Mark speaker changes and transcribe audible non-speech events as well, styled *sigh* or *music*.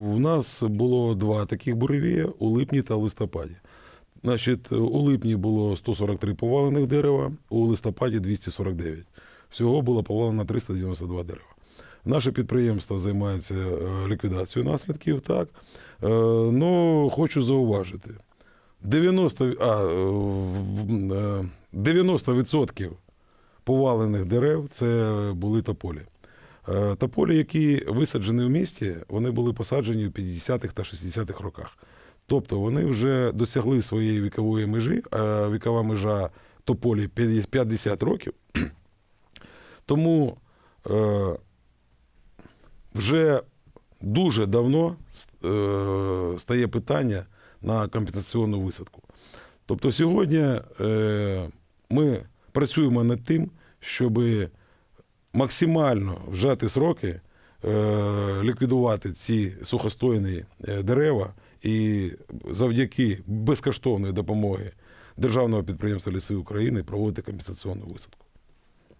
Speaker 1: У нас було два таких буревія у липні та листопаді. Значить, у липні було 143 повалених дерева, у листопаді 249. Всього було повалено 392 дерева. Наше підприємство займається е, ліквідацією наслідків, так. Е, Ну, хочу зауважити. 90, а, е, в- е, 90% повалених дерев це були тополі. Е, Тополі, які висаджені в місті, вони були посаджені в 50-х та 60-х роках. Тобто вони вже досягли своєї вікової межі, а вікова межа тополі 50 років. *clears throat* Тому е, вже дуже давно е, стає питання на компенсаційну висадку. Тобто сьогодні е, ми працюємо над тим, щоб максимально вжати сроки, е, ліквідувати ці сухостойні е, дерева і завдяки безкоштовної допомоги Державного підприємства Ліси України проводити компенсаційну висадку.